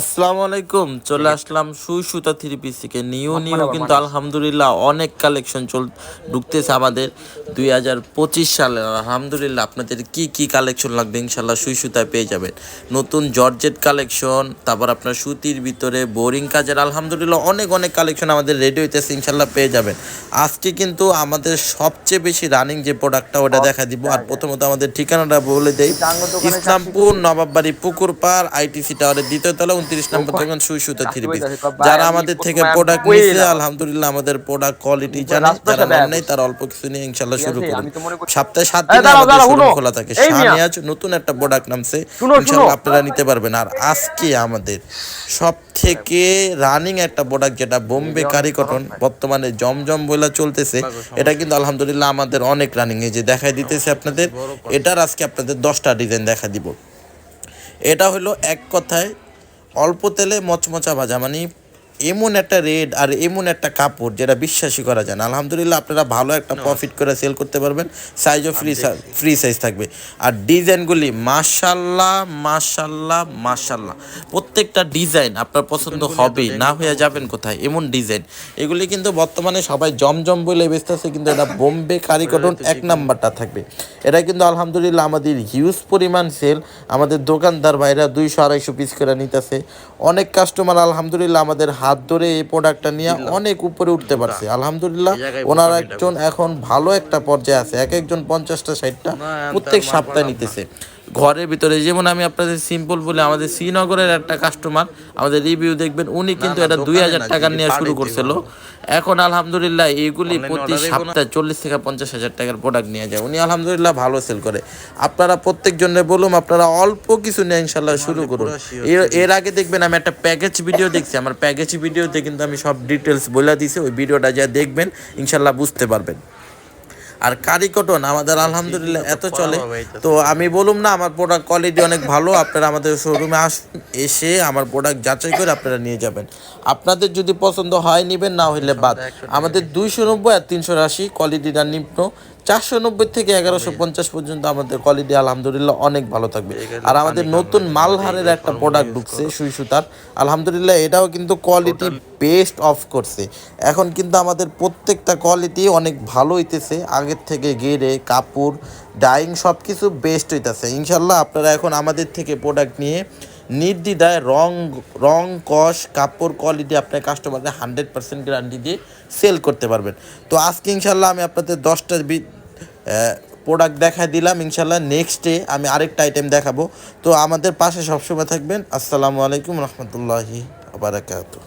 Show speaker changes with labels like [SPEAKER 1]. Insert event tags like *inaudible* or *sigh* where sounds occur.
[SPEAKER 1] আসসালামু আলাইকুম চলে আসলাম সুই সুতা থ্রি পিস থেকে নিউ নিউ কিন্তু আলহামদুলিল্লাহ অনেক কালেকশন চল ঢুকতেছে আমাদের। দুই হাজার পঁচিশ সালে আলহামদুলিল্লাহ আপনাদের কি কি কালেকশন লাগবে? ইনশাল্লাহ সুই সুতায় পেয়ে যাবেন। নতুন জর্জেট কালেকশন তারপর আপনার সুতির ভিতরে বোরিং কাজের আলহামদুলিল্লাহ অনেক অনেক কালেকশন আমাদের রেডি হইতেছে ইনশাল্লাহ পেয়ে যাবেন। আজকে কিন্তু আমাদের সবচেয়ে বেশি রানিং যে প্রোডাক্টটা ওটা দেখা দিব। আর প্রথমত আমাদের ঠিকানাটা বলে দেই। ইসলামপুর নবাববাড়ি পুকুর পার আইটিসি টাওয়ারের দ্বিতীয় তলা উনত্রিশ নম্বর দোকান সুই সুতা থ্রি পিস যারা আমাদের থেকে প্রোডাক্ট নিচ্ছে আলহামদুলিল্লাহ আমাদের প্রোডাক্ট কোয়ালিটি জানে যারা নেন নাই তারা অল্প কিছু নিয়ে ইনশাল্লাহ শুরু করুন সপ্তাহে সাত দিন আমাদের শোরুম খোলা থাকে। সানিয়াজ নতুন একটা প্রোডাক্ট নামছে ইনশাল্লাহ আপনারা নিতে পারবেন। আর আজকে আমাদের সব থেকে রানিং একটা প্রোডাক্ট যেটা বোম্বে কারি কটন বর্তমানে জমজম বইলা চলতেছে এটা কিন্তু আলহামদুলিল্লাহ আমাদের অনেক রানিং এই যে দেখাই দিতেছে আপনাদের এটার আজকে আপনাদের দশটা ডিজাইন দেখা দিব। এটা হলো এক কথায় অল্প তেলে মচমচা ভাজা মানে এমন একটা রেড আর এমন একটা কাপড় যেটা বিশ্বাসই করা যায় না। আলহামদুলিল্লাহ আপনারা ভালো একটা প্রফিট করে সেল করতে পারবেন। সাইজও ফ্রি ফ্রি সাইজ থাকবে। আর ডিজাইনগুলি মাশাল্লাহ মাশাল্লাহ মাশাল্লাহ প্রত্যেকটা ডিজাইন আপনার পছন্দ হবেই। না হয়ে যাবেন কোথায়? এমন ডিজাইন এগুলি কিন্তু বর্তমানে সবাই জমজম বলে বেচতেছে কিন্তু এটা *laughs* বোম্বে কারিকটন এক নাম্বারটা থাকবে। এটা কিন্তু আলহামদুলিল্লাহ আমাদের হিউজ পরিমাণ সেল আমাদের দোকানদার ভাইরা দুইশো আড়াইশো পিস করে নিতেছে। অনেক কাস্টমার আলহামদুলিল্লাহ আমাদের হাত ধরে এই প্রোডাক্টটা নিয়ে অনেক উপরে উঠতে পারছে। আলহামদুলিল্লাহ ওনার একজন এখন ভালো একটা পর্যায়ে আছে। এক একজন পঞ্চাশটা ষাটটা প্রত্যেক সপ্তাহে নিতেছে। ঘরের ভিতরে যেমন আমি আপনাদের সিম্পল বলে আমাদের শ্রীনগরের একটা কাস্টমার আমাদের রিভিউ দেখবেন উনি কিন্তু এটা দুই হাজার টাকা নিয়ে শুরু করছিল। এখন আলহামদুলিল্লাহ এগুলি প্রতি সপ্তাহে চল্লিশ থেকে পঞ্চাশ হাজার টাকার প্রোডাক্ট নিয়ে যায়। উনি আলহামদুলিল্লাহ ভালো সেল করে। আপনারা প্রত্যেক জন্য বলুন আপনারা অল্প কিছু নিয়ে ইনশাল্লাহ শুরু করুন। এর- এর আগে দেখবেন আমি একটা প্যাকেজ ভিডিও দেখছি। আমার প্যাকেজ ভিডিওতে কিন্তু আমি সব ডিটেলস বলে দিছি ওই ভিডিওটা যা দেখবেন ইনশাল্লাহ বুঝতে পারবেন। আর কারি কটন আমাদের আলহামদুলিল্লাহ এত চলে। তো আমি বলুম না আমার প্রোডাক্ট কোয়ালিটি অনেক ভালো আপনারা আমাদের শোরুমে আসুন এসে আমার প্রোডাক্ট যাচাই করে আপনারা নিয়ে যাবেন। আপনাদের যদি পছন্দ হয় নেবেন না হইলে বাদ। আমাদের দুইশো নব্বই আর তিনশো আশি কোয়ালিটিটা নিম্ন। চারশো নব্বই থেকে এগারোশো পঞ্চাশ পর্যন্ত আমাদের কোয়ালিটি আলহামদুলিল্লাহ অনেক ভালো থাকবে। আর আমাদের নতুন মালহারের একটা প্রোডাক্ট ঢুকছে সুই সুতার আলহামদুলিল্লাহ এটাও কিন্তু কোয়ালিটি বেস্ট অফ করছে। এখন কিন্তু আমাদের প্রত্যেকটা কোয়ালিটি অনেক ভালো হইতেছে। আগের থেকে গেড়ে কাপড় ডাইং সব কিছু বেস্ট হইতেছে। ইনশাল্লাহ আপনারা এখন আমাদের থেকে প্রোডাক্ট নিয়ে নির্দ্বিধায় রং রং কস কাপড় কোয়ালিটি আপনার কাস্টমারদের হান্ড্রেড পার্সেন্ট গ্যারান্টি দিয়ে সেল করতে পারবেন। তো আজকে ইনশাল্লাহ আমি আপনাদের দশটা প্রোডাক্ট দেখাই দিলাম ইনশাল্লাহ নেক্সট ডে আমি আরেকটা আইটেম দেখাবো। তো আমাদের পাশে সবসময় থাকবেন। আসসালামু আলাইকুম রহমতুল্লাহি বারাকাতু